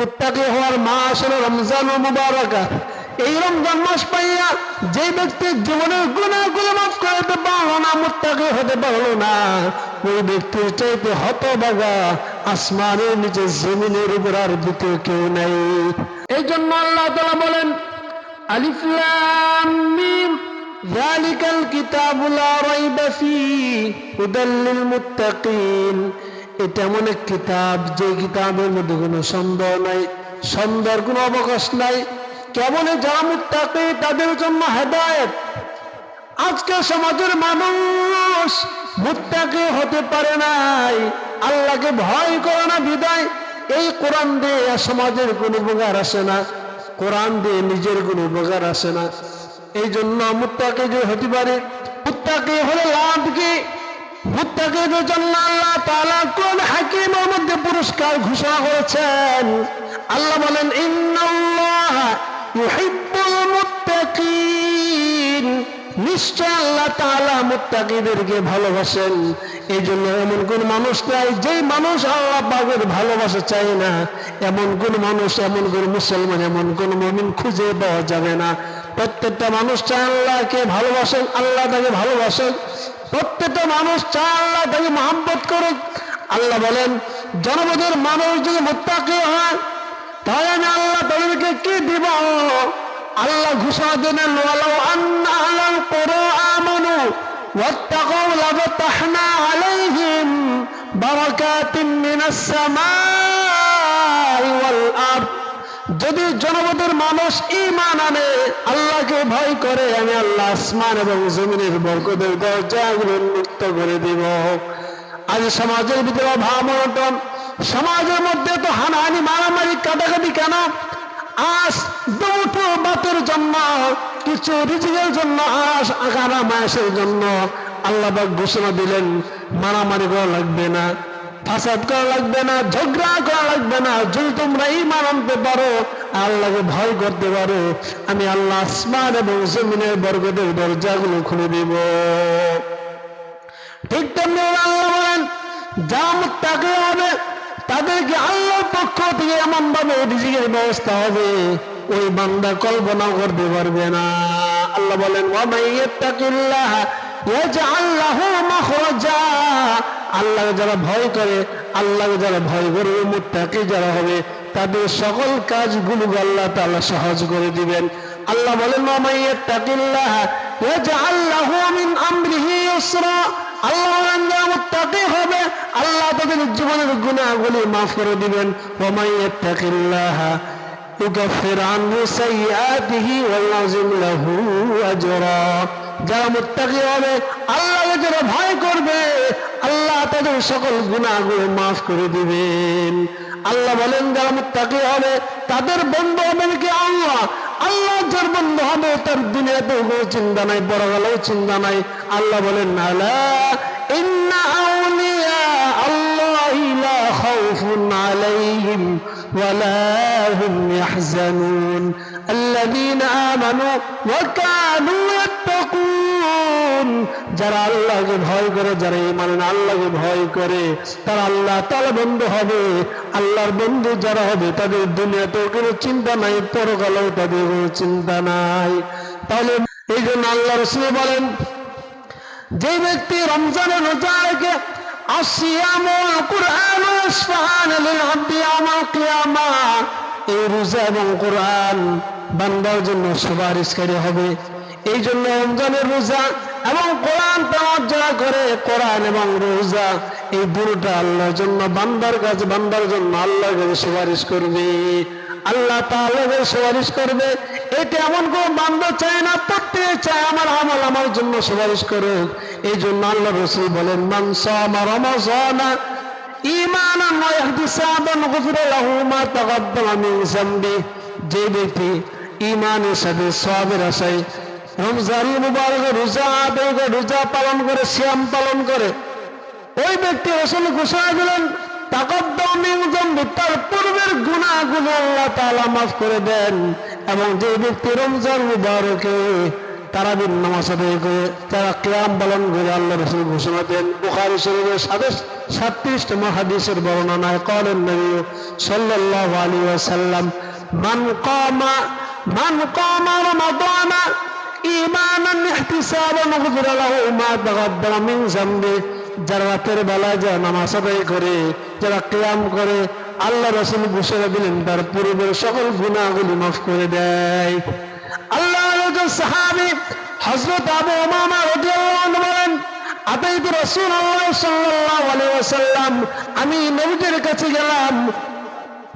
মুত্তাকি হওয়ার মাস হলো রমজান ও মুবারকা এই রমজান মাস পাইয়া যে ব্যক্তি জীবনের গুণাগুলো মাফ করতে পারলো না মুত্তাকি হতে পারলো না ওই ব্যক্তির চাইতে হতবাগা আসমানের নিচে জমিনের উপর আর দ্বিতীয় কেউ নাই এই জন্য আল্লাহ তালা বলেন আলিফ লাম মিম ذلك الكتاب لا ريب فيه هدى للمتقين এটা এমন এক কিতাব, যে কিতাবের মধ্যে কোনো সন্দেহ নাই, সন্দেহের কোনো অবকাশ নাই। কেবল যারা মুত্তাকি, তাদের জন্য হেদায়েত। আজকে সমাজের মানুষ মুত্তাকি হতে পারে নাই। আল্লাহকে ভয় করে না বিদায়। এই কোরআন দিয়ে সমাজের কোনো উপকার আসে না। কোরআন দিয়ে নিজের কোনো উপকার আসে না। এই জন্য মুক্তাকে যে হতে পারে, মুত্তাকি হলে লাভ কি? মুত্তাকিদের জন্য আল্লাহ তাআলা কোন হাকিমের মধ্যে পুরস্কার ঘোষণা করেছেন? আল্লাহ বলেন, ইন্নাল্লাহ ইউহিব্বুল মুত্তাকিন। নিশ্চয় আল্লাহ তাআলা মুত্তাকিদেরকে ভালোবাসেন। এই জন্য এমন কোন মানুষ নাই, যেই মানুষ আল্লাহ পাকের ভালোবাসা চায় না। এমন কোন মানুষ, এমন কোন মুসলমান, এমন কোন মমিন খুঁজে পাওয়া যাবে না। প্রত্যেকটা মানুষ চায় আল্লাহকে ভালোবাসেন, আল্লাহ তাকে ভালোবাসেন। প্রত্যেকটা মানুষ চায় আল্লাহ তাকে মহাব্বত করুক। আল্লাহ বলেন, জনপদের মানুষ যদি মোত্তাকি হয়, তাহলে আমি আল্লাহ তাদেরকে কি দিব? আল্লাহ ঘোষণা দিলেন ওয়ালাউ আন্না আলাল কুরআমানু ওয়াত্তাকাউ লাফতাহনা আলাইহিম বারাকাতিন মিনাস সামাই ওয়াল আরদ। যদি জনপদের মানুষ ইমান আনে, আল্লাহকে ভয় করে, আমি আল্লাহ আসমান এবং জমিনের বরকতের দরজাগুলো উন্মুক্ত করে দিব। আজ সমাজের ভিতরে ভাব অনটন, সমাজের মধ্যে তো হানাহানি, মারামারি, কাটাকাটি কেন? আজ দুটো বাতের জন্য, কিছু রিজিকের জন্য আস আগারা মাসের জন্য আল্লাহ ঘোষণা দিলেন, মারামারি করা লাগবে না। ফাসাদ করা লাগবে না, ঝগড়া করা লাগবে না, যদি তোমরা ইমান আনতে পারো, আল্লাহকে ভয় করতে পারো, আমি আল্লাহ আসমান এবং জমিনের বর্গদের দরজাগুলো খুলে দিব। ঠিক তেমনি আল্লাহ বলেন, যা মুত্তাকি হবে, তাদেরকে আল্লাহর পক্ষ থেকে এমন ভাবে রিজিকের ব্যবস্থা হবে, ওই বান্দা কল্পনা করতে পারবে না। আল্লাহ বলেন ওয়ামাইয়াত্তাকিল্লাহ ইয়াজআল লাহু মাখরাজা। আল্লাহকে যারা ভয় করে, আল্লাহকে যারা ভয় করবে মোটটাকে যারা হবে, তাদের সকল কাজগুলো আল্লাহ তাআলা সহজ করে দিবেন। আল্লাহ বলেন আল্লাহ হবে, আল্লাহ তাদের জীবনের গুণাগুলি মাফ করে দিবেন। যারা মুত্তাকি হবে আল্লাহ যারা ভয় করবে আল্লাহ তাদের সকল গুণাগুলো মাফ করে দিবেন আল্লাহ বলেন যারা মুত্তাকি হবে তাদের বন্ধু হবেন কি আল্লাহ আল্লাহ যার বন্ধু হবে তার দুনিয়াতে কোনো চিন্তা নাই পরকালেও চিন্তা নাই আল্লাহ বলেন আলা ইন্না আউলিয়া আল্লাহ লা খাউফুন আলাইহিম ولا هم يحزنون الذين آمنوا وكانوا يتقون যারা আল্লাহকে ভয় করে, যারা মানে আল্লাহকে ভয় করে, তারা আল্লাহ তালা বন্ধু হবে। আল্লাহর বন্ধু যারা হবে, তাদের দুনিয়াতেও কোনো চিন্তা নাই, পরকালেও তাদের কোনো চিন্তা নাই। তাহলে এই জন্য আল্লাহ রসুল বলেন, যে ব্যক্তি রমজানের রোজাকে এই রোজা এবং কোরআন বান্দার জন্য সুপারিশকারী হবে। এই জন্য রমজানের রোজা এবং কোরআন তেমন যারা করে, কোরআন এবং রোজা, এই দুটোটা আল্লাহর জন্য, বান্দার কাছে, বান্দার জন্য আল্লাহর কাছে সুপারিশ করবে। আল্লাহ তাহলে সুপারিশ করবে। এটা এমন কোন বান্ধব চায় না, প্রত্যেকে চায়, আমার আমল আমার জন্য সুপারিশ করুক। এই জন্য আল্লাহ রসুল বলেন মানসা আমার রমজানা ঈমানান ওয়া ইহতিসাবান, গুফিরা লাহু মা তাকাদ্দামা মিন যে ব্যক্তি ঈমানের সাথে সওয়াবের আশায় রমজান মুবারক রোজা আদায় করে, রোজা পালন করে শ্যাম পালন করে। ওই ব্যক্তি রসুল ঘোষণা দিলেন তার পূর্বের গুণাগুলো আল্লাহ তাআলা মাফ করে দেন। এবং যে ব্যক্তি রমজান মুবারকে তারাবির নামাজ আদায় করে, তারা কেয়াম পালন করে আল্লাহ রসুল ঘোষণা দেন। বুখারি শরীফের সাথে সাতত্রিশ নম্বর বর্ণনায় করেন নবী সাল্লাল্লাহু আলাইহি ওয়াসাল্লাম, মান কামা মান কামা রমাদানা ঈমানান ইহতিসাবান গুফিরা লাহু মা তাগাদ্দামা মিন যামবি যারা রাতের নামাজ আদায় করে, যারা করে, আল্লাহ রসুল ঘোষণা দিলেন, তার পূর্বের সকল গুণাগুলি মাফ করে দেয়। আল্লাহ সাহাবি হজরত আবু ওমামা রাদিয়াল্লাহু বলেন আতাইতু রাসূলুল্লাহ সাল্লাল্লাহু আলাইহি ওয়াসাল্লাম, আমি নবীর কাছে গেলাম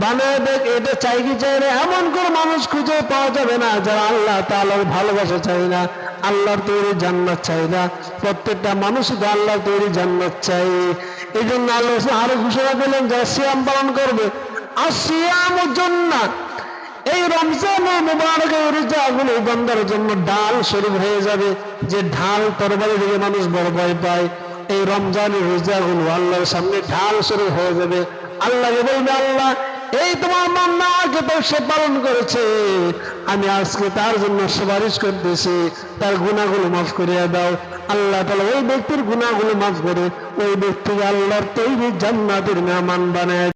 দেখ এটা চাই কি চাই না? এমন কোন মানুষ খুঁজে পাওয়া যাবে না যারা আল্লাহ তাআলার ভালোবাসা চাই না, আল্লাহর তৈরি জান্নাত চাই না। প্রত্যেকটা মানুষ শুধু আল্লাহর তৈরি জান্নাত চাই এই জন্য আল্লাহ আরও ঘোষণা দিলেন যারা সিয়াম পালন করবে, আর সিয়াম জান্নাত। এই রমজান ও মুবারক রোজাগুলো বন্দার জন্য ডাল শরীর হয়ে যাবে, যে ঢাল তরবারি থেকে মানুষ বড় ভয় পায়। এই রমজানের রোজাগুলো আল্লাহর সামনে ঢাল শরীর হয়ে যাবে। আল্লাহকে বলবে, আল্লাহ এই তোমার মান্নাকে তো সে পালন করেছে। আমি আজকে তার জন্য সুপারিশ করতেছি, তার গুণাগুলো মাফ করিয়া দাও। আল্লাহ তালা ওই ব্যক্তির গুণাগুলো মাফ করে, ওই ব্যক্তিকে আল্লাহর তৈরি জান্নাতের মেহমান বানায়